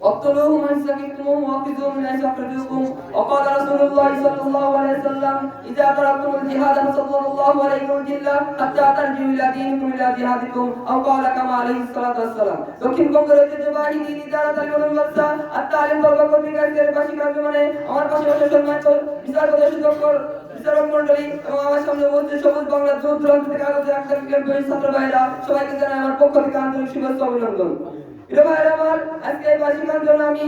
واقتلوهم من سكتموهم واخذوهم من حيث اخرجوكم وقال رسول الله صلى الله عليه وسلم اذا تركتم الجهاد فصلى الله عليكم الجله حتى ترجعوا الى دينكم الى جهادكم او قال كما عليه الصلاه والسلام দক্ষিণ বঙ্গের ঐতিহ্যবাহী দিনী দ্বারা তালিবান ব্যবসা আর তালিম বর্গ কর্তৃক আজকের বাসী কার্যমানে আমার পাশে বসে সম্মানিত বিচার সুযোগ বিচারক মন্ডলী এবং আমার সামনে উপস্থিত সবুজ বাংলা দূর দূরান্ত থেকে আগত একজন ক্যাম্পের ছাত্র ভাইরা সবাইকে জানাই আমার পক্ষ থেকে আন্তরিক শুভেচ্ছা অভিনন্দন প্রিয় ভাইরা আমার আজকে এই বাসিকার জন্য আমি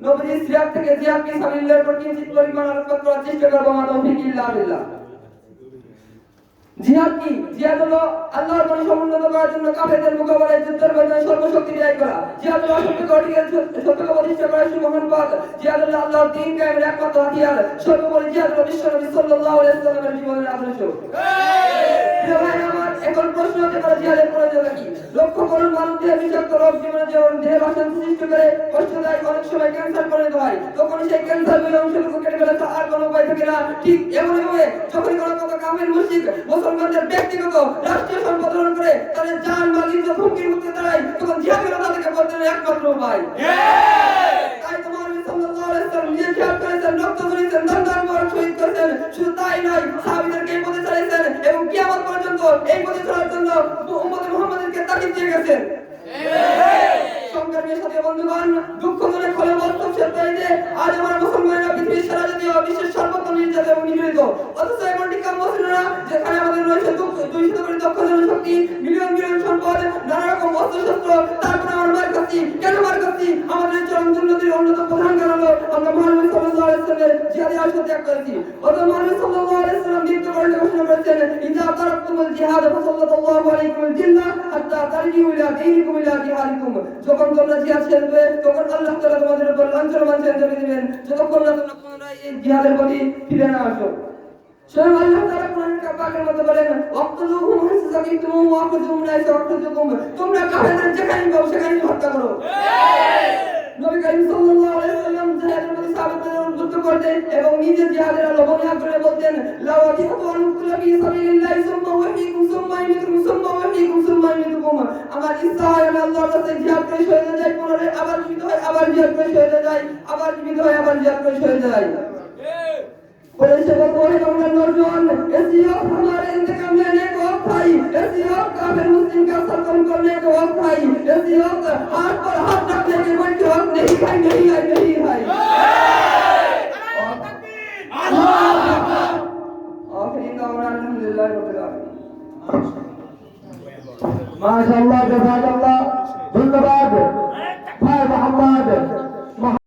নবজি সিরাত থেকে জিয়াদকে সামিলের উপর কিঞ্চিত পরিমাণ আলোকপাত করার চেষ্টা করব আমার তৌফিক বিল্লাহ। জিহাদ কি? জিহাদ হলো আল্লাহর পথে সমুন্নত করার জন্য কাফেরদের মোকাবেলায় যুদ্ধের ময়দানে সর্বশক্তি ব্যয় করা। জিহাদ হলো অসত্যকে অটিকে সত্যকে প্রতিষ্ঠা করার সুমহান পথ। জিহাদ হলো আল্লাহর দিন কায়েমের একমাত্র হাতিয়ার। সর্বোপরি জিহাদ হলো বিশ্ব নবী সাল্লাল্লাহু আলাইহি ওয়াসাল্লামের জীবনের আদর্শ। ভাই আমার এখন প্রশ্ন হতে পারে, জিহাদের প্রয়োজন কি লক্ষ্য করুন মানুষ দেহে বিষাক্ত রোগ জীবনে যেমন দেহে বাসন সৃষ্টি করে কষ্ট দেয় অনেক সময় ক্যান্সার করে দেয় তখন সেই ক্যান্সার বলে অংশটুকু কেটে তা আর কোনো উপায় থাকে না। ঠিক এমন ভাবে যখন কোনো কত কামের মুশরিক মুসলমানদের ব্যক্তিগত রাষ্ট্রীয় সম্পদ গ্রহণ করে তাদের জান মাল ইজ্জত হুমকির মুখে দাঁড়ায়, তখন জিহাদ হলো তাদেরকে বলতে একমাত্র উপায়। তাই তোমার সাল্লাল্লাহু আলাইহি করেছেন, রক্ত ঝরিয়েছেন দান শহীদ করেছেন। শুধু তাই নয়, সাহাবীদেরকে এই এই পথে চলার জন্য উম্মতে মুহাম্মাদেরকে তাকিদ দিয়ে গেছেন। যে আজ আমরা মুসলমানরা পৃথিবীর সারা জাতীয় বিশ্বের সর্বত্র নির্যাতিত এবং নিপীড়িত। অথচ এমনটি আমাদের রয়েছে মিলিয়ন মিলিয়ন সম্পদ, নানা রকম অস্ত্রশস্ত্র তারপরে জিহাদি আশা ত্যাগ করেছি। অথচ মহানবী সাল্লাল্লাহু আলাইহি দীপ্ত করে ঘোষণা করেছেন ইজা তারাকতুমুল জিহাদ ফাসাল্লাল্লাহু আলাইকুমুল জিন্নাহ হাত্তা তারজিউ ইলা দীনিকুম ইলা জিহাদিকুম। যখন তোমরা জিহাদ ছেড়বে তখন আল্লাহ তাআলা তোমাদের উপর লাঞ্ছনা চেঞ্জ করে দিবেন। যতক্ষণ না তোমরা পুনরায় এই জিহাদের প্রতি ফিরে না আসো। স্বয়ং আল্লাহ তাআলা কোরআনের পাকের মধ্যে বলেন ওয়াক্তুলুহুম হাইসু সাকিতুম লাইসা ওয়াখুযুকুম তোমরা কাফেরদের যেখানে পাও সেখানে হত্যা করো। নবী করিম সাল্লাল্লাহু আলাইহি সাহাবাদের উদ্বুদ্ধ করতেন এবং নিজে জিহাদের আলোবনে আগ্রহে বলতেন লাওয়াতিহাতু আন কুল্লা ফি সাবিলিল্লাহি সুম্মা ওয়াহীকুম সুম্মা ইমিতুকুম সুম্মা ওয়াহীকুম সুম্মা ইমিতুকুম আমার ইচ্ছা হয় আমি আল্লাহর রাস্তায় জিহাদ করে শহীদ যাই পুনরায় আবার জীবিত হয় আবার জিহাদ করে শহীদ যাই আবার জীবিত হয় আবার জিহাদ করে শহীদ যাই बोले शबक बोले मंगल नौजवान ऐसी वक्त हमारे इंतकाम लेने का वक्त आई ऐसी वक्त काफिर मुस्लिम का सर कम करने का वक्त आई ऐसी वक्त हाथ पर हाथ रखने के वक्त वक्त नहीं खाई नहीं आई মাশাআল্লাহ জাযাকাল্লাহ ধন্যবাদ। ভাই মোহাম্মদ।